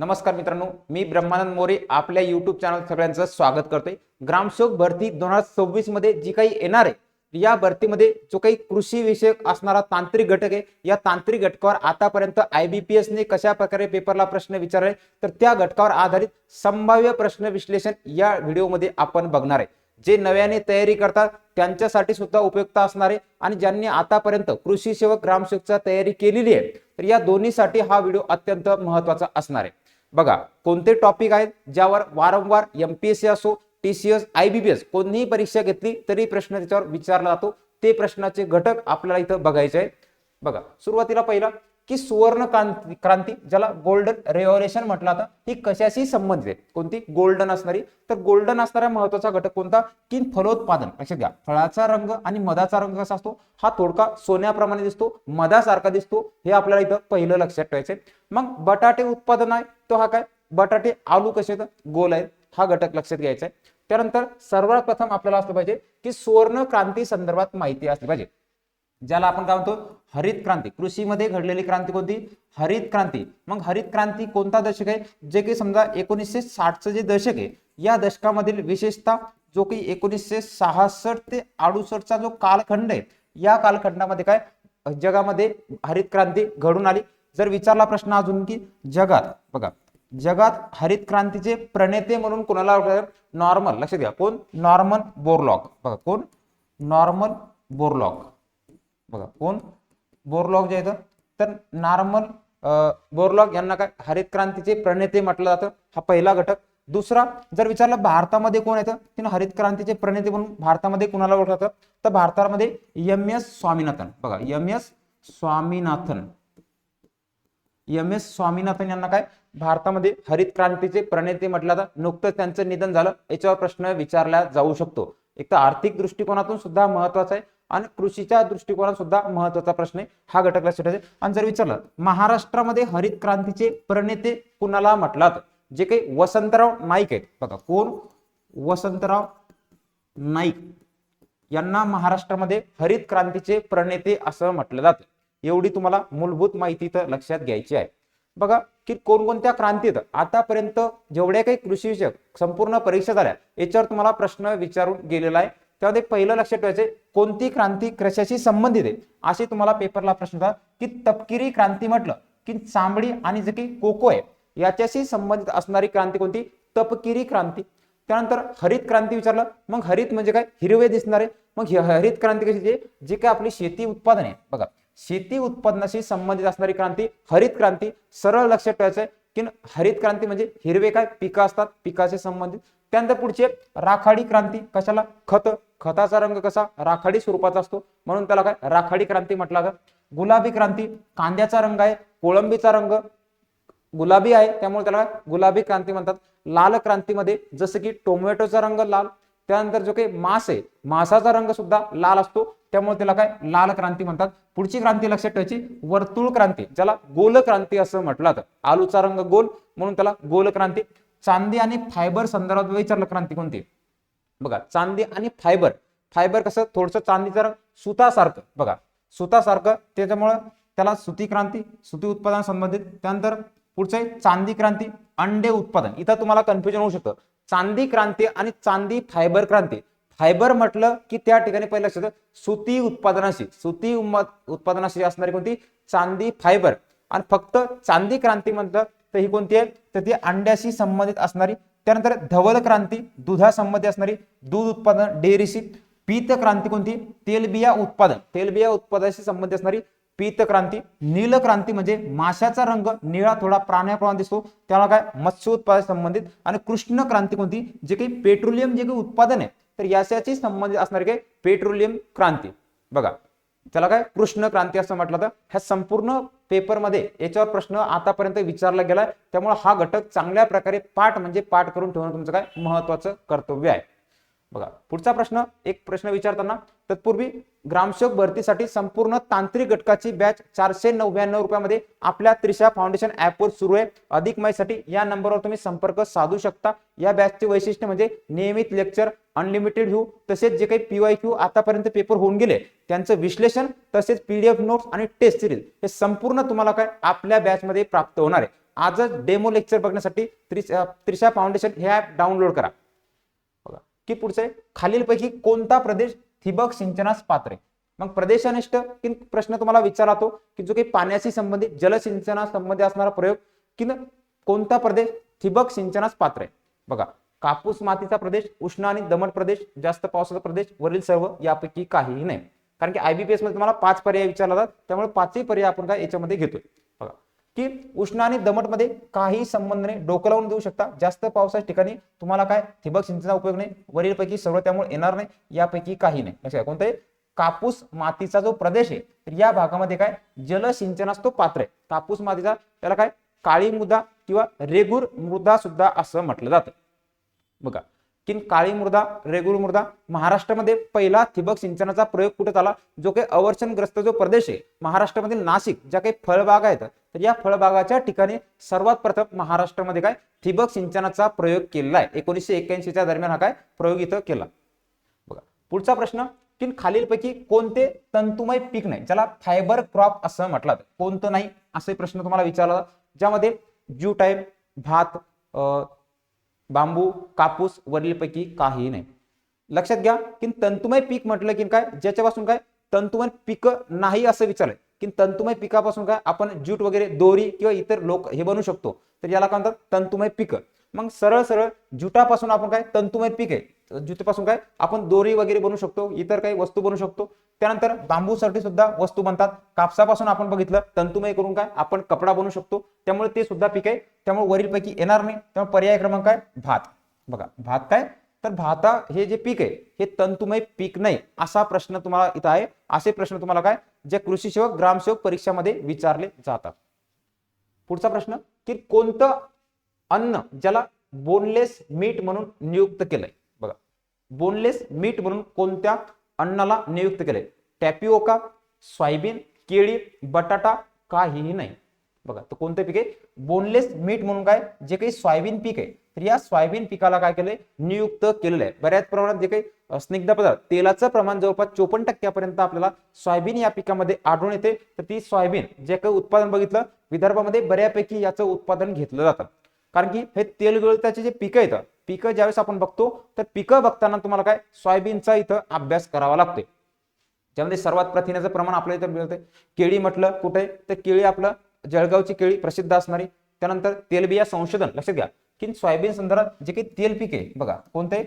नमस्कार मित्रांनो मी ब्रह्मानंद मोरे आपल्या युट्यूब चॅनल सगळ्यांचं स्वागत करतोय. ग्रामसेवक भरती दोन हजार सव्वीसमध्ये जी काही येणार आहे या भरतीमध्ये जो काही कृषी विषयक असणारा तांत्रिक घटक आहे या तांत्रिक घटकावर आतापर्यंत आयबीपीएस ने कशा प्रकारे पेपरला प्रश्न विचारले तर त्या घटकावर आधारित संभाव्य प्रश्न विश्लेषण या व्हिडिओमध्ये आपण बघणार आहे. जे नव्याने तयारी करतात त्यांच्यासाठी सुद्धा उपयुक्त असणार आहे आणि ज्यांनी आतापर्यंत कृषी सेवक ग्रामसेवकचा तयारी केलेली आहे तर या दोन्हीसाठी हा व्हिडिओ अत्यंत महत्त्वाचा असणार आहे. बघा कोणते टॉपिक आहेत ज्यावर वारंवार एम पी एस सी असो T C S I B B S कोणतीही परीक्षा घेतली तरी प्रश्न त्याच्यावर विचारला जातो. ते प्रश्नाचे घटक आपल्याला इथं बघायचे आहेत. बघा सुरुवातीला पहिला की सुवर्ण क्रांती क्रांती ज्याला गोल्डन रेव्होल्युशन म्हटलं आता ही कशाशी संबंधित आहे? कोणती? गोल्डन असणारी. तर गोल्डन असणारा महत्त्वाचा घटक कोणता? की फलोत्पादन. लक्षात घ्या. फळाचा रंग आणि मधाचा रंग कसा असतो? हा थोडका सोन्याप्रमाणे दिसतो मधासारखा दिसतो. हे आपल्याला इथं पहिलं लक्षात ठेवायचंय. मग बटाटे उत्पादन आहे तो हा काय? बटाटे आलू कसे आहेत? गोल आहेत. हा घटक लक्षात घ्यायचा आहे. त्यानंतर सर्वात प्रथम आपल्याला असलं पाहिजे की सुवर्ण क्रांती संदर्भात माहिती असली पाहिजे. ज्याला आपण काय म्हणतो? हरित क्रांती. कृषीमध्ये घडलेली क्रांती कोणती? हरित क्रांती. मग हरित क्रांती कोणता दशक आहे? जे की समजा एकोणीसशे साठचं जे दशक आहे या दशकामधील विशेषतः जो की एकोणीसशे सहासष्ट ते अडुसष्टचा जो कालखंड आहे या कालखंडामध्ये काय? जगामध्ये हरित क्रांती घडून आली. जर विचारला प्रश्न अजून की जगात बघा जगात हरित क्रांतीचे प्रणेते म्हणून कोणाला नॉर्मल लक्षात घ्या. कोण? Norman Borlaug. बघा कोण? नॉर्मल बोरलॉग बघा कोण? बोरलॉग जे आहेत तर नॉर्मल बोरलॉग यांना काय? हरित क्रांतीचे प्रणेते म्हटलं जातं. हा पहिला घटक. दुसरा जर विचारलं भारतामध्ये कोण येतं की हरित क्रांतीचे प्रणेते म्हणून भारतामध्ये कुणाला ओळखलं जातं? तर भारतामध्ये एम एस स्वामीनाथन. बघा M S Swaminathan. M S Swaminathan यांना काय? भारतामध्ये हरित क्रांतीचे प्रणेते म्हटलं जातं. नुकतंच त्यांचं निधन झालं. याच्यावर प्रश्न विचारला जाऊ शकतो. एक तर आर्थिक दृष्टिकोनातून सुद्धा महत्त्वाचा आहे. आणि कृषीच्या दृष्टिकोनात सुद्धा महत्त्वाचा प्रश्न आहे. हा घटक लक्षात ठेवायचा आहे. आणि जर विचारलं महाराष्ट्रामध्ये हरित क्रांतीचे प्रणेते कुणाला म्हटलात? जे काही वसंतराव नाईक आहेत. बघा कोण? वसंतराव नाईक. यांना महाराष्ट्रामध्ये हरित क्रांतीचे प्रणेते असं म्हटलं जातं. एवढी तुम्हाला मूलभूत माहिती तर लक्षात घ्यायची आहे. बघा की कोणकोणत्या क्रांतीत आतापर्यंत जेवढ्या काही कृषी विषयक संपूर्ण परीक्षा झाल्या याच्यावर तुम्हाला प्रश्न विचारून गेलेला आहे. त्यामध्ये पहिलं लक्षात ठेवायचं कोणती क्रांती कशाशी संबंधित आहे? असे तुम्हाला पेपरला प्रश्न होता की तपकिरी क्रांती म्हटलं की चांबडी आणि जे की कोको आहे याच्याशी संबंधित असणारी क्रांती कोणती? तपकिरी क्रांती. त्यानंतर हरित क्रांती विचारलं मग हरित म्हणजे काय? हिरवे दिसणारे. मग हरित क्रांती कशी जे काय आपली शेती उत्पादन आहे. बघा शेती उत्पादनाशी संबंधित असणारी क्रांती हरित क्रांती सरळ लक्षात ठेवायचं आहे की हरित क्रांती म्हणजे हिरवे काय? पिकं असतात. पिकाशी संबंधित. त्यानंतर पुढचे राखाडी क्रांती कशाला? खत. खताचा रंग कसा? राखाडी स्वरूपाचा असतो. म्हणून त्याला काय? राखाडी क्रांती म्हटला जातं. गुलाबी क्रांती कांद्याचा रंग आहे कोळंबीचा रंग गुलाबी आहे त्यामुळे त्याला गुलाबी क्रांती म्हणतात. लाल क्रांतीमध्ये जसं की टोमॅटोचा रंग लाल त्यानंतर जो काही मास आहे मासाचा रंग सुद्धा लाल असतो. त्यामुळे त्याला काय? लाल क्रांती म्हणतात. पुढची क्रांती लक्षात ठेवायची वर्तुळ क्रांती ज्याला गोल क्रांती असं म्हटलं जातं. आलूचा रंग गोल म्हणून त्याला गोल क्रांती. चांदी आणि फायबर संदर्भात विचारलं क्रांती कोणती? बघा चांदी आणि फायबर. फायबर कसं? थोडस चांदी जर सुतासारखं. बघा सुतासारखं त्याच्यामुळं त्याला सुती क्रांती सुती उत्पादन संबंधित. त्यानंतर पुढचं आहे चांदी क्रांती अंडे उत्पादन. इथं तुम्हाला कन्फ्युजन होऊ शकतं. चांदी क्रांती आणि चांदी फायबर क्रांती. फायबर म्हटलं की त्या ठिकाणी पहिलं लक्षात सुती उत्पादनाशी सुती उत्पादनाशी असणारी कोणती? चांदी फायबर. आणि फक्त चांदी क्रांती म्हणतं तर ही कोणती आहे? तर ती अंड्याशी संबंधित असणारी त्यानंतर धवल क्रांती दुधासंबंधी असणारी दूध उत्पादन डेअरीशी पीत क्रांती कोणती? तेलबिया उत्पादन. तेलबिया उत्पादनाशी संबंधित असणारी पीत क्रांती. नील क्रांती म्हणजे माशाचा रंग निळा थोडा प्राण्याप्रमाणे दिसतो. त्याला काय? मत्स्य उत्पादन संबंधित. आणि कृष्ण क्रांती कोणती? जे काही पेट्रोलियम जे काही उत्पादन आहे. तर याच्याशी संबंधित असणारी काय? पेट्रोलियम क्रांती. बघा. त्याला काय? कृष्ण क्रांती असं म्हटलं तर ह्या संपूर्ण पेपरमध्ये याच्यावर प्रश्न आतापर्यंत विचारला गेलाय. त्यामुळे हा घटक चांगल्या प्रकारे पाठ म्हणजे पाठ करून ठेवणं तुमचं काय? महत्वाचं कर्तव्य आहे. बघा पुढचा प्रश्न एक प्रश्न विचारताना तत्पूर्वी ग्रामसेवक भरतीसाठी संपूर्ण तांत्रिक घटकाची बॅच चारशे नव्याण्णव रुपयामध्ये आपल्या त्रिशा फाउंडेशन ऍपवर सुरू आहे. अधिक माहितीसाठी या नंबरवर तुम्ही संपर्क साधू शकता. या बॅचचे वैशिष्ट्य म्हणजे नियमित लेक्चर अनलिमिटेड व्ह्यू तसेच जे काही पीवाय क्यू आतापर्यंत पेपर होऊन गेले त्यांचं विश्लेषण तसेच पीडीएफ नोट्स आणि टेस्ट सिरीज हे संपूर्ण तुम्हाला काय आपल्या बॅचमध्ये प्राप्त होणार आहे. आजच डेमो लेक्चर बघण्यासाठी त्रिशा फाउंडेशन हे ॲप डाउनलोड करा. की पुढचे खालीलपैकी कोणता प्रदेश ठिबक सिंचनास पात्र आहे? मग प्रदेशनिष्ठ की प्रश्न तुम्हाला विचारतो की जो काही पाण्याशी संबंधित जलसिंचना संबंधित असणारा प्रयोग की कोणता प्रदेश ठिबक सिंचनास पात्र आहे? बघा कापूस मातीचा प्रदेश उष्ण आणि दमट प्रदेश जास्त पावसाचा प्रदेश वरील सर्व यापैकी काहीही नाही. कारण की आयबीपीएसमध्ये तुम्हाला पाच पर्याय विचारला जातात त्यामुळे पाचही पर्याय आपण काय याच्यामध्ये घेतोय? बघा की उष्ण आणि दमटमध्ये काही संबंध नाही. डोकं लावून देऊ शकता. जास्त पावसाच्या ठिकाणी तुम्हाला काय? ठिबक सिंचनाचा उपयोग नाही. वरीलपैकी सर्व त्यामुळे येणार नाही. यापैकी काही नाही. लक्षात कोणतं कापूस मातीचा जो प्रदेश आहे तर या भागामध्ये काय? जलसिंचनास तो पात्र आहे. कापूस मातीचा त्याला काय? काळी मृदा किंवा रेगूर मृदा सुद्धा असं म्हटलं जातं. बघा. तीन काळी मृदा रेगुळ मृदा महाराष्ट्रामध्ये पहिला ठिबक सिंचनाचा प्रयोग कुठे झाला? जो काही अवर्षणग्रस्त जो प्रदेश आहे महाराष्ट्रामधील नाशिक ज्या काही फळबागा आहेत तर या फळबागाच्या ठिकाणी सर्वात प्रथम महाराष्ट्रामध्ये काय? ठिबक सिंचनाचा प्रयोग केलेला आहे. एकोणीसशे एक्क्याऐंशीच्या दरम्यान हा काय? प्रयोग इथं केला. बघा पुढचा प्रश्न की खालीलपैकी कोणते तंतुमय पीक नाही? ज्याला फायबर क्रॉप असं म्हटलं कोणतं नाही? असे प्रश्न तुम्हाला विचारला ज्यामध्ये ज्यू टाईप भात बांबू कापूस वरीलपैकी काहीही नाही. लक्षात घ्या की तंतुमय पीक म्हटलं की काय ज्याच्यापासून काय तंतुमय पीक नाही असं विचारलंय. की तंतुमय पिकापासून काय आपण ज्यूट वगैरे दोरी किंवा इतर लोक हे बनवू शकतो. तर याला काय म्हणतात? तंतुमय पिकं. मग सरळ सरळ जुटापासून आपण काय तंतुमय पीक आहे. ज्यूटपासून काय आपण दोरी वगैरे बनवू शकतो इतर काही वस्तू बनवू शकतो. त्यानंतर बांबूसाठी सुद्धा वस्तू बनतात. कापसापासून आपण बघितलं तंतुमय करून काय आपण कपडा बनवू शकतो. त्यामुळे ते सुद्धा पीक आहे. त्यामुळे वरीलपैकी येणार नाही. त्यामुळे पर्याय क्रमांक काय? भात. बघा भात काय? तर भाता हे जे पीक आहे हे तंतुमय पीक नाही असा प्रश्न तुम्हाला इथं आहे. असे प्रश्न तुम्हाला काय? जे कृषी सेवक ग्रामसेवक परीक्षामध्ये विचारले जातात. पुढचा प्रश्न की कोणतं अन्न ज्याला बोनलेस मीठ म्हणून नियुक्त केलंय. बघा बोनलेस मीठ म्हणून कोणत्या अन्नाला नियुक्त केलंय? टॅपिओका सोयाबीन केळी बटाटा काहीही नाही. बघा तर कोणते पीक? आहे बोनलेस मीठ म्हणून काय? जे काही सोयाबीन पीक आहे तर या सोयाबीन पिकाला काय केलंय? नियुक्त केलेलं आहे. बऱ्याच प्रमाणात जे काही स्निग्ध पदार्थ तेलाचं प्रमाण जवळपास चोपन्न टक्क्यापर्यंत आपल्याला सोयाबीन या पिकामध्ये आढळून येते. तर ती सोयाबीन जे काही उत्पादन बघितलं विदर्भामध्ये बऱ्यापैकी याचं उत्पादन घेतलं जातं. कारण की हे तेलगळत्याचे जे पिकं येतं पिकं ज्यावेळेस आपण बघतो तर पिकं बघताना तुम्हाला काय? सोयाबीनचा इथं अभ्यास करावा लागतोय. ज्यामध्ये सर्वात प्रथिनाचं प्रमाण आपल्या इथं मिळतंय. केळी म्हटलं कुठे? तर केळी आपलं जळगावची केळी प्रसिद्ध असणारी. त्यानंतर तेलबिया संशोधन लक्षात घ्या. की सोयाबीन संदर्भात जे काही तेल पीक आहे बघा कोणते?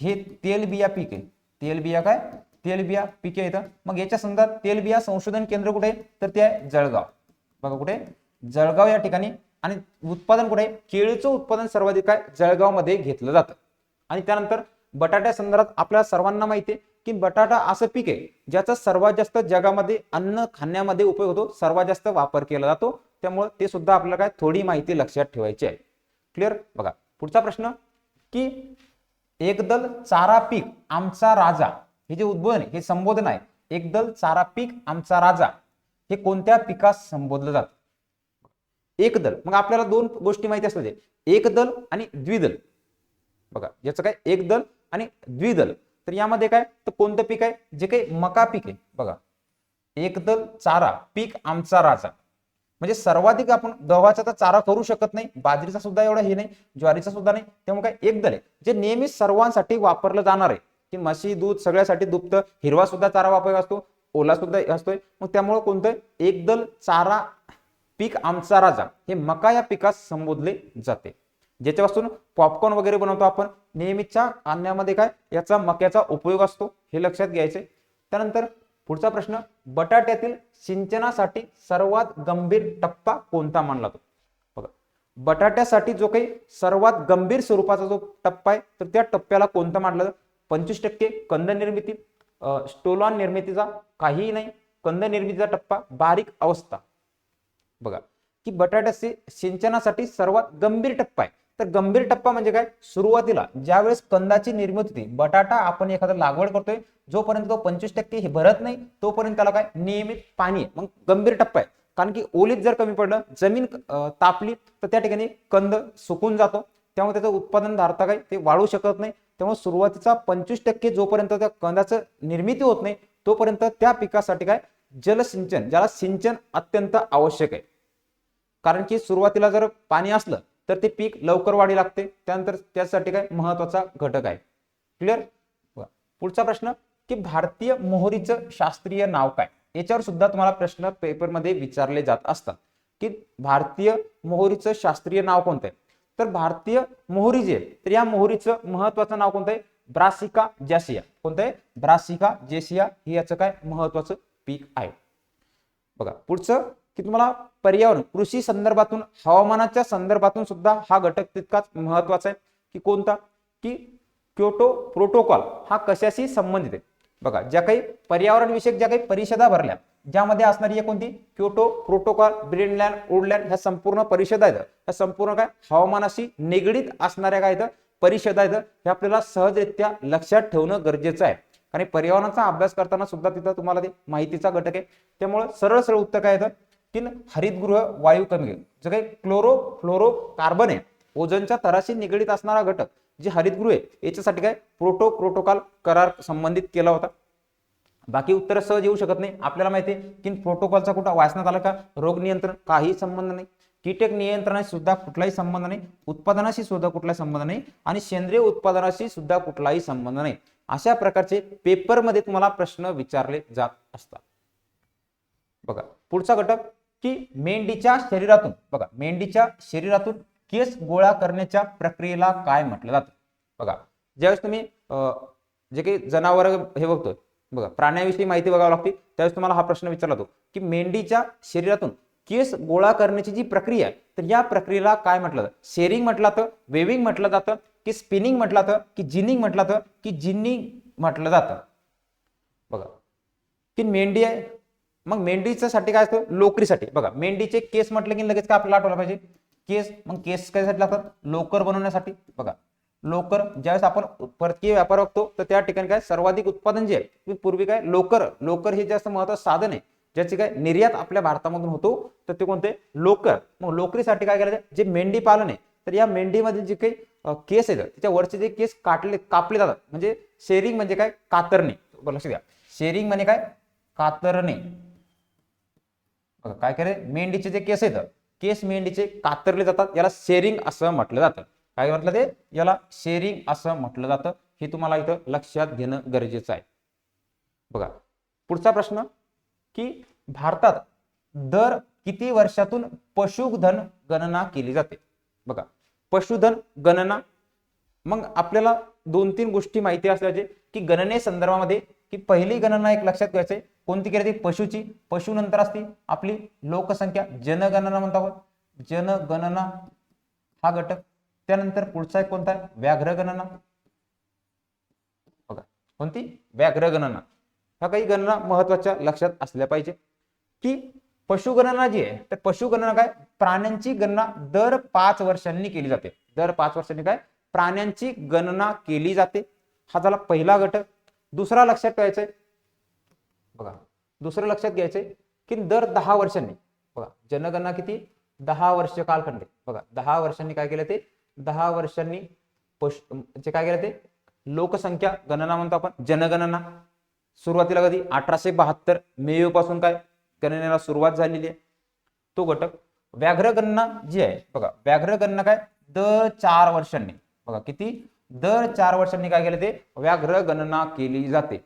हे तेलबिया पीक आहे. तेलबिया काय? तेलबिया पिके येतं मग याच्या संदर्भात तेलबिया संशोधन केंद्र कुठे? आहे तर ते आहे जळगाव. बघा कुठे? जळगाव या ठिकाणी आणि उत्पादन कुठे? आहे केळीचं उत्पादन सर्वाधिक काय? जळगावमध्ये घेतलं जातं. आणि त्यानंतर बटाट्या संदर्भात आपल्या सर्वांना माहिती आहे की बटाटा असं पीक आहे ज्याचा सर्वात जास्त जगामध्ये अन्न खाण्यामध्ये उपयोग होतो सर्वात जास्त वापर केला जातो. त्यामुळे ते सुद्धा आपल्याला काय? थोडी माहिती लक्षात ठेवायची आहे. क्लिअर बघा. पुढचा प्रश्न की एकदल चारा पीक आमचा राजा हे जे उद्बोधन आहे हे संबोधन आहे. एकदल चारा पीक आमचा राजा हे कोणत्या पिकास संबोधलं जातं? एकदल मग आपल्याला दोन गोष्टी माहिती असतात एकदल आणि द्विदल. बघा याचं काय? एकदल आणि द्विदल. तर यामध्ये काय? तर कोणतं पीक आहे? जे काही मका पीक आहे. बघा. एकदल चारा. पीक आमचा राजा. म्हणजे सर्वाधिक आपण गव्हाचा तर चारा करू शकत नाही. बाजरीचा सुद्धा एवढा हे नाही. ज्वारीचा सुद्धा नाही. त्यामुळे काय? एकदल आहे. जे नेहमी सर्वांसाठी वापरलं जाणार आहे. की म्हशी दूध सगळ्यासाठी दुभतं. हिरवा सुद्धा चारा वापर असतो. ओला सुद्धा असतोय. मग त्यामुळे कोणतं एकदल चारा पीक आमचा राजा हे मका या पिकास संबोधले जाते. ज्याच्यापासून पॉपकॉर्न वगैरे बनवतो आपण नेहमीच्या अन्नामध्ये काय याचा मक्याचा उपयोग असतो हे लक्षात घ्यायचे. त्यानंतर पुढचा प्रश्न बटाट्यातील सिंचनासाठी सर्वात गंभीर टप्पा कोणता मानला जातो? बघा बटाट्यासाठी जो काही सर्वात गंभीर स्वरूपाचा जो टप्पा आहे तर त्या टप्प्याला कोणता मानला जातो? पंचवीस टक्के कंद निर्मिती स्टोलॉन निर्मितीचा काहीही नाही कंद निर्मितीचा टप्पा बारीक अवस्था. बघा की बटाट्याचे सिंचनासाठी सर्वात गंभीर टप्पा आहे. तर गंभीर टप्पा म्हणजे काय? सुरुवातीला ज्यावेळेस कंदाची निर्मिती होती बटाटा आपण एखादा लागवड करतोय जोपर्यंत तो पंचवीस टक्के हे भरत नाही तोपर्यंत त्याला काय? नियमित पाणी आहे. मग गंभीर टप्पा आहे. कारण की ओलीत जर कमी पडलं जमीन तापली तर त्या ठिकाणी कंद सुकून जातो. त्यामुळे त्याचं उत्पादन धारता काय? ते वाढू शकत नाही. त्यामुळे सुरुवातीचा पंचवीस टक्के जोपर्यंत त्या कंदाचं निर्मिती होत नाही तोपर्यंत त्या पिकासाठी काय? जलसिंचन ज्याला सिंचन अत्यंत आवश्यक आहे. कारण की सुरुवातीला जर पाणी असलं तर ते पीक लवकर वाढी लागते. त्यानंतर त्यासाठी काय महत्त्वाचा घटक आहे. क्लिअर पुढचा प्रश्न की भारतीय मोहरीचं शास्त्रीय नाव काय? याच्यावर सुद्धा तुम्हाला प्रश्न पेपरमध्ये विचारले जात असतात. की भारतीय मोहरीचं शास्त्रीय नाव कोणतं आहे? तर भारतीय मोहरी जे तर या मोहरीचं महत्वाचं नाव कोणतं आहे? ब्रासिका जॅसिया. कोणतं आहे? ब्रासिका जेसिया हे याचं काय महत्वाचं पीक आहे. बघा पुढचं की तुम्हाला पर्यावरण कृषी संदर्भातून हवामानाच्या संदर्भातून सुद्धा हा घटक तितकाच महत्त्वाचा आहे की कोणता? की क्योटो प्रोटोकॉल हा कशाशी संबंधित आहे? बघा ज्या काही पर्यावरणविषयक ज्या काही परिषदा भरल्या ज्यामध्ये असणारी आहे कोणती? क्योटो प्रोटोकॉल ब्रेनलँड ओडलँड ह्या संपूर्ण परिषदा आहेत. ह्या संपूर्ण काय? हवामानाशी निगडीत असणाऱ्या काय आहेत? परिषदा आहेत. हे आपल्याला सहजरित्या लक्षात ठेवणं गरजेचं आहे. आणि पर्यावरणाचा अभ्यास करताना सुद्धा तिथं तुम्हाला ते माहितीचा घटक आहे. त्यामुळे सरळ सरळ उत्तर काय येतं? की हरितगृह वायू कमी होईल. जे काही क्लोरो फ्लोरो कार्बन आहे ओझोनच्या थराशी निगडीत असणारा घटक जे हरितगृह आहे याच्यासाठी काय? प्रोटो प्रोटोकॉल करार संबंधित केला होता. बाकी उत्तर सहज येऊ शकत नाही. आपल्याला माहिती आहे की प्रोटोकॉलचा कुठं वाचण्यात आला का? रोग नियंत्रण काही संबंध नाही. कीटक नियंत्रणाशी सुद्धा कुठलाही संबंध नाही. उत्पादनाशी सुद्धा कुठलाही संबंध नाही. आणि सेंद्रिय उत्पादनाशी सुद्धा कुठलाही संबंध नाही. अशा प्रकारचे पेपरमध्ये तुम्हाला प्रश्न विचारले जात असतात. बघा पुढचा घटक की मेंढीच्या शरीरातून. बघा मेंढीच्या शरीरातून केस गोळा करण्याच्या प्रक्रियेला काय म्हटलं जातं? बघा ज्यावेळेस तुम्ही जे काही जनावर हे बघतोय बघा प्राण्याविषयी माहिती बघावी लागते त्यावेळेस तुम्हाला हा प्रश्न विचारला जातो की मेंढीच्या शरीरातून केस गोळा करण्याची जी प्रक्रिया आहे तर या प्रक्रियेला काय म्हटलं जातं? शेरिंग म्हटलं जातं वेविंग म्हटलं जातं की स्पिनिंग म्हटलं जातं की जिनिंग म्हटलं जातं की जिनिंग म्हटलं जातं. बघा की मेंढी आहे मग मेंढीच्यासाठी काय असतं? लोकरीसाठी. बघा मेंढीचे केस म्हटलं की लगेच काय आपल्याला आठवलं पाहिजे? केस मग केस कशासाठी लागतात? लोकर बनवण्यासाठी. बघा लोकर ज्यावेळेस आपण परकीय व्यापार बघतो तर त्या ठिकाणी काय? सर्वाधिक उत्पादन जे आहे पूर्वी काय? लोकर. लोकर हे जास्त महत्वाचं साधन आहे. ज्याची काय? निर्यात आपल्या भारतामधून होतो. तर ते कोणते? लोकर. मग लोकरीसाठी काय केलं जे मेंढी पालन आहे तर या मेंढीमध्ये जे काही केस आहेत त्याच्या वरचे जे केस काटले कापले जातात. म्हणजे शेरिंग म्हणजे काय? कातरणे. लक्ष द्या शेरिंग म्हणजे काय? कातरणे. बघा काय करे? मेंढीचे जे केस आहेत केस मेंढीचे कातरले जातात याला शेरिंग असं म्हटलं जातं. काय म्हटलं ते? याला शेरिंग असं म्हटलं जातं. हे तुम्हाला इथं लक्षात घेणं गरजेचं आहे. बघा पुढचा प्रश्न की भारतात दर किती वर्षातून पशुधन गणना केली जाते? बघा पशुधन गणना मग आपल्याला दोन तीन गोष्टी माहिती असल्याचे की गणने संदर्भामध्ये की पहिली गणना एक लक्षात घ्यायचे कोणती केली जाते पशुची. पशु नंतर असते आपली लोकसंख्या. जनगणना म्हणतो आपण. जनगणना हा घटक. त्यानंतर पुढचा एक कोणता? आहे व्याघ्र गणना बघा. कोणती? व्याघ्र गणना ह्या काही गणना महत्त्वाच्या लक्षात असल्या पाहिजे. की पशुगणना जी आहे तर पशुगणना काय? प्राण्यांची गणना दर पाच वर्षांनी केली जाते. दर पाच वर्षांनी काय? प्राण्यांची गणना केली जाते. हा झाला पहिला घटक. दुसरा लक्षात ठेवायचा आहे बघा दुसरं लक्षात घ्यायचंय की दर दहा वर्षांनी बघा जनगणना किती? दहा वर्ष कालखंड. आहे. बघा दहा वर्षांनी काय केलं ते? दहा वर्षांनी पश म्हणजे काय केलं ते? लोकसंख्या गणना म्हणतो आपण जनगणना. सुरुवातीला कधी? अठराशे बहात्तर मे पासून काय? गणनेला सुरुवात झालेली आहे. तो घटक व्याघ्र गणना जी आहे बघा व्याघ्र गणना काय? दर चार वर्षांनी. बघा किती? दर चार वर्षांनी काय केलं ते? व्याघ्र गणना केली जाते.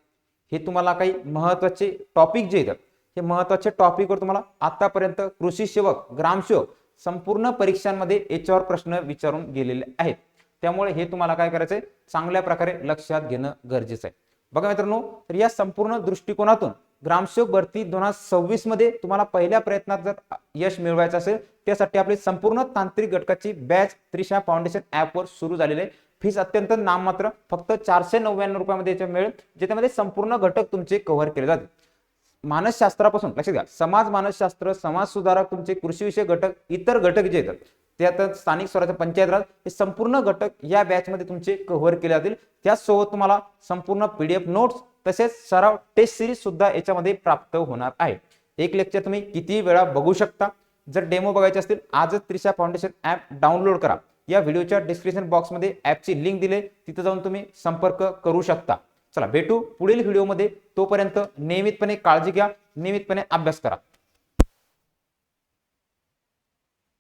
हे तुम्हाला काही महत्त्वाचे टॉपिक जे आहेत हे महत्त्वाचे टॉपिकवर तुम्हाला आतापर्यंत कृषी सेवक ग्रामसेवक संपूर्ण परीक्षांमध्ये याच्यावर प्रश्न विचारून गेलेले आहेत. त्यामुळे हे तुम्हाला काय करायचंय? चांगल्या प्रकारे लक्षात घेणं गरजेचं आहे बघा मित्रांनो तर या संपूर्ण दृष्टिकोनातून ग्रामसेवक भरती दोन हजार सव्वीसमध्ये तुम्हाला पहिल्या प्रयत्नात जर यश मिळवायचं असेल त्यासाठी आपली संपूर्ण तांत्रिक घटकाची बॅच त्रिशा फाउंडेशन ऍपवर सुरू झालेली आहे. फीस अत्यंत नाममात्र फक्त चारशे नव्याण्णव रुपयामध्ये याच्या मिळेल ज्याच्यामध्ये संपूर्ण घटक तुमचे कव्हर केले जातील. मानसशास्त्रापासून लक्षात घ्या समाज मानसशास्त्र समाज सुधारक तुमचे कृषीविषयक घटक इतर घटक जे येतात ते आता स्थानिक स्वराज्य पंचायत राज हे संपूर्ण घटक या बॅचमध्ये तुमचे कव्हर केले जातील. त्याचसोबत तुम्हाला संपूर्ण पीडीएफ नोट्स तसेच सराव टेस्ट सिरीज सुद्धा याच्यामध्ये प्राप्त होणार आहे. एक लेक्चर तुम्ही किती वेळा बघू शकता. जर डेमो बघायचे असतील आजच त्रिशा फाउंडेशन ऍप डाउनलोड करा. या व्हिडिओच्या डिस्क्रिप्शन बॉक्समध्ये ॲपची लिंक दिले तिथे जाऊन तुम्ही संपर्क करू शकता. चला भेटू पुढील व्हिडिओमध्ये. तोपर्यंत नियमितपणे काळजी घ्या नियमितपणे अभ्यास करा.